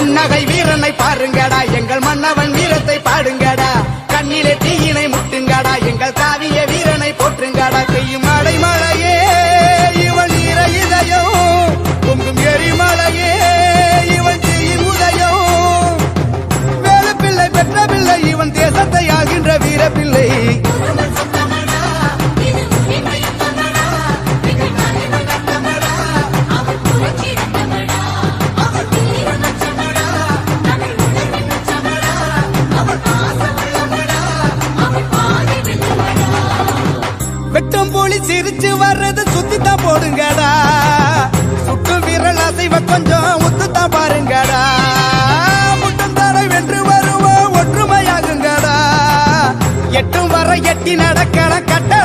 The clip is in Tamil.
புன்னகை வீரனை பாருங்கடா. எங்கள் மன்னவன் வீரத்தை பாடுங்க புலி சிரிச்சு வர்றது சுத்தி தான் போடுங்கடா. சுட்டு விரல் அசைவ கொஞ்சம் ஒத்து தான் பாருங்கடா. முட்டும் தலை வென்று வருவோம் ஒற்றுமையாகுங்கடா. எட்டும் வர எட்டி நடக்கணும் கட்ட